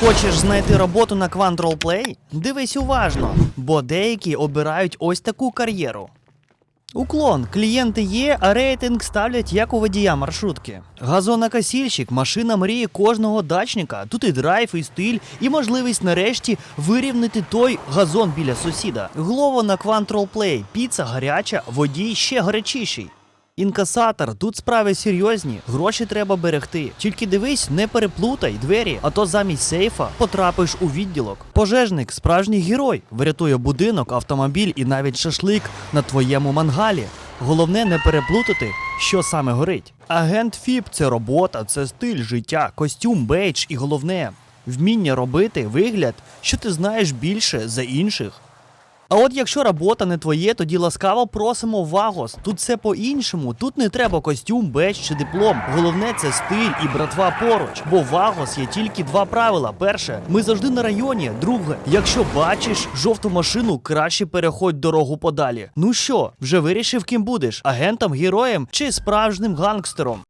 Хочеш знайти роботу на Quant Play? Дивись уважно, бо деякі обирають ось таку кар'єру. Уклон, клієнти є, а рейтинг ставлять як у водія маршрутки. Газонокосільщик, машина мрії кожного дачника. Тут і драйв, і стиль, і можливість нарешті вирівнити той газон біля сусіда. Глово на Quantrol Play, піца гаряча, водій ще гарячіший. Інкасатор, тут справи серйозні, гроші треба берегти. Тільки дивись, не переплутай двері, а то замість сейфа потрапиш у відділок. Пожежник, справжній герой, врятує будинок, автомобіль і навіть шашлик на твоєму мангалі. Головне не переплутати, що саме горить. Агент ФІП це робота, це стиль життя, костюм, бейдж і головне вміння робити вигляд, що ти знаєш більше за інших. А от якщо робота не твоє, тоді ласкаво просимо Вагос. Тут все по-іншому. Тут не треба костюм, беч чи диплом. Головне це стиль і братва поруч. Бо Вагос є тільки два правила. Перше, ми завжди на районі. Друге, якщо бачиш жовту машину, краще переходь дорогу подалі. Ну що, вже вирішив, ким будеш? Агентом, героєм чи справжнім гангстером?